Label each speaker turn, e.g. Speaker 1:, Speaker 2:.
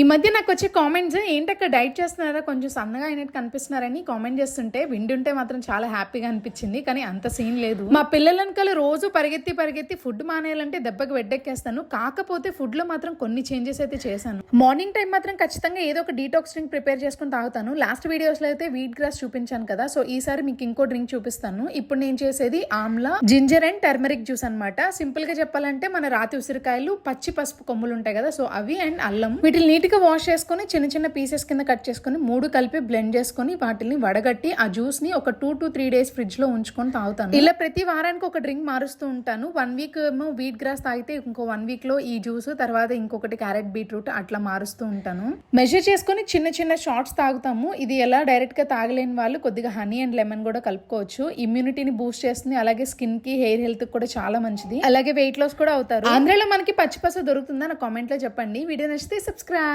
Speaker 1: ఈ మధ్య నాకు వచ్చే కామెంట్స్ ఏంటక్క డైట్ చేస్తున్నారా? కొంచెం సన్నగా అయినట్టు కనిపిస్తున్నారని కామెంట్ చేస్తుంటే వింటుంటే మాత్రం చాలా హ్యాపీగా అనిపించింది. కానీ అంత సీన్ లేదు. మా పిల్లల రోజు పరిగెత్తి పరిగెత్తి ఫుడ్ మానేయాలంటే దెబ్బకి వెడ్డెక్కేస్తాను కాకపోతే ఫుడ్లో మాత్రం కొన్ని చేంజెస్ అయితే చేశాను. మార్నింగ్ టైం మాత్రం ఖచ్చితంగా ఏదో ఒక డీటాక్స్ డ్రింక్ ప్రిపేర్ చేసుకుని తాగుతాను. లాస్ట్ వీడియోస్లో అయితే వీట్ గ్రాస్ చూపించాను కదా. సో ఈసారి మీకు ఇంకో డ్రింక్ చూపిస్తాను. ఇప్పుడు నేను చేసేది amla ginger and turmeric juice అనమాట సింపుల్గా చెప్పాలంటే మన రాతి ఉసిరికాయలు పచ్చి పసుపు కొమ్ములు ఉంటాయి కదా. సో అవి అండ్ అల్లం. వీటిని నీట్గా వాష్ చేసుకొని చిన్న చిన్న పీసెస్ కింద కట్ చేసుకొని మూడు కలిపి బ్లెండ్ చేసుకొని వాటిని వడగట్టి ఆ జ్యూస్ని ఒక టూ టు త్రీ డేస్ ఫ్రిడ్జ్లో ఉంచుకొని తాగుతాను. ఇలా ప్రతి వారానికి ఒక డ్రింక్ మారుస్తూ ఉంటాను. వన్ వీక్ ఏమో వీట్ గ్రాస్ తాగితే ఇంకో వన్ వీక్లో ఈ జ్యూస్ తర్వాత ఇంకొకటి క్యారెట్ బీట్రూట్ అట్లా మారుస్తూ ఉంటాను. మెజర్ చేసుకొని చిన్న చిన్న షార్ట్స్ తాగుతాము. ఇది ఎలా డైరెక్ట్గా తాగలేని వాళ్ళు కొద్దిగా హనీ అండ్ లెమన్ కూడా కలుపుకోవచ్చు. ఇమ్యూనిటీని బూస్ట్ చేస్తుంది. అలాగే స్కిన్కి హెయిర్ హెల్త్ కూడా చాలా మంచిది. అలాగే వెయిట్ లాస్ కూడా అవుతారు. ఆంధ్రాలో మనకి పచ్చిపస దొరుకుతుందని నా కామెంట్లో చెప్పండి. వీడియో నచ్చితే సబ్స్క్రైబ్